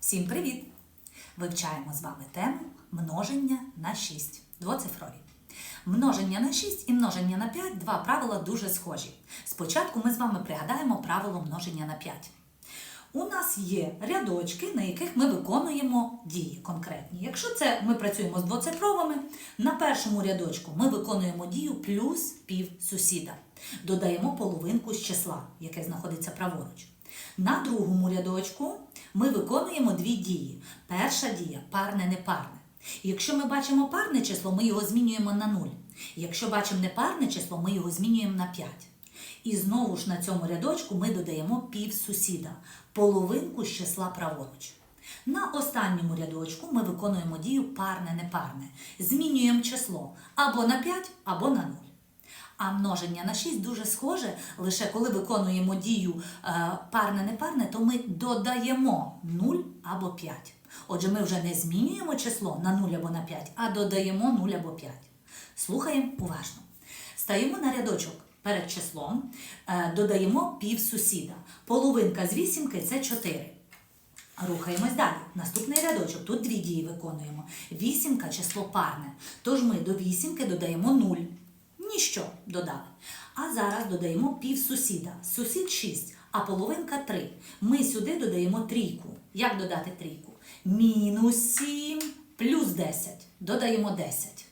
Всім привіт! Вивчаємо з вами тему множення на 6. Двоцифрові. Множення на 6 і множення на 5 два правила дуже схожі. Спочатку ми з вами пригадаємо правило множення на 5. У нас є рядочки, на яких ми виконуємо дії конкретні. Якщо це ми працюємо з двоцифровими, на першому рядочку ми виконуємо дію плюс пів сусіда. Додаємо половинку з числа, яке знаходиться праворуч. На другому рядочку ми виконуємо дві дії. Перша дія парне непарне. Якщо ми бачимо парне число, ми його змінюємо на 0. Якщо бачимо непарне число, ми його змінюємо на 5. І знову ж на цьому рядочку ми додаємо пів сусіда, половинку з числа праворуч. На останньому рядочку ми виконуємо дію парне-непарне. Змінюємо число або на 5, або на 0. А множення на 6 дуже схоже, лише коли виконуємо дію парне-непарне, то ми додаємо 0 або 5. Отже, ми вже не змінюємо число на 0 або на 5, а додаємо 0 або 5. Слухаємо уважно. Стаємо на рядочок перед числом, е, додаємо пів сусіда. Половинка з вісімки це 4. Рухаємось далі. Наступний рядочок. Тут дві дії виконуємо. Вісімка число парне. Тож ми до вісімки додаємо 0. Ніщо додали. А зараз додаємо пів сусіда. Сусід 6, а половинка 3. Ми сюди додаємо трійку. Як додати трійку? Мінус 7 плюс 10. Додаємо 10.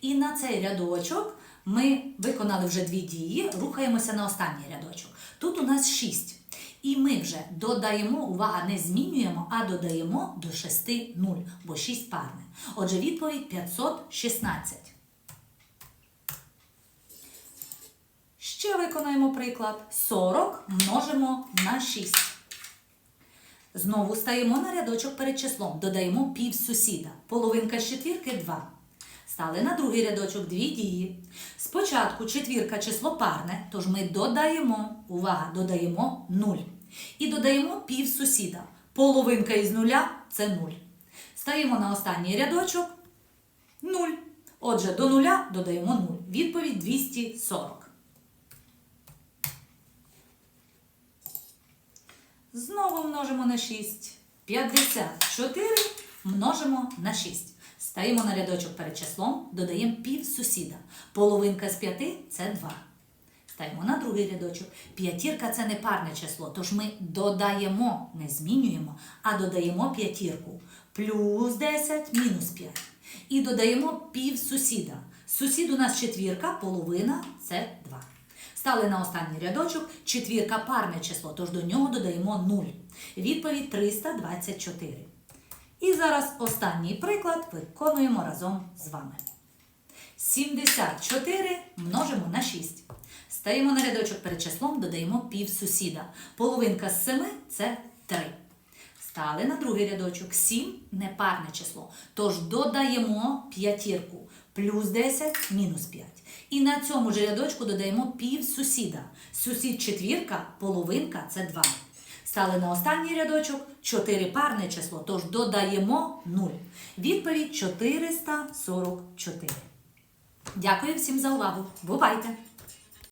І на цей рядочок ми виконали вже дві дії, рухаємося на останній рядочок. Тут у нас 6. І ми вже додаємо, увага, не змінюємо, а додаємо до 6 0, бо 6 парне. Отже, відповідь 516. Ще виконаємо приклад. 40 множимо на 6. Знову стаємо на рядочок перед числом, додаємо пів сусіда. Половинка з четвірки 2. Стали на другий рядочок дві дії. Спочатку четвірка число парне, тож ми додаємо, увага, додаємо 0. І додаємо пів сусіда. Половинка із нуля це 0. Стаємо на останній рядочок 0. Отже, до нуля додаємо 0. Відповідь 240. Знову множимо на 6. 54 множимо на 6. Стаємо на рядочок перед числом, додаємо пів сусіда. Половинка з 5 це 2. Стаємо на другий рядочок. П'ятірка це не парне число, тож ми додаємо, не змінюємо, а додаємо п'ятірку. Плюс 10 мінус 5. І додаємо пів сусіда. Сусід у нас четвірка, половина це 2. Стали на останній рядочок. Четвірка парне число, тож до нього додаємо 0. Відповідь 324. І зараз останній приклад виконуємо разом з вами. 74 множимо на 6. Стаємо на рядочок перед числом, додаємо пів сусіда. Половинка з 7 це 3. Стали на другий рядочок. 7 непарне число. Тож додаємо п'ятірку. Плюс 10 мінус 5. І на цьому ж рядочку додаємо пів сусіда. Сусід четвірка, половинка це 2. Стали на останній рядочок 4 парне число, тож додаємо 0. Відповідь 444. Дякую всім за увагу. Бувайте!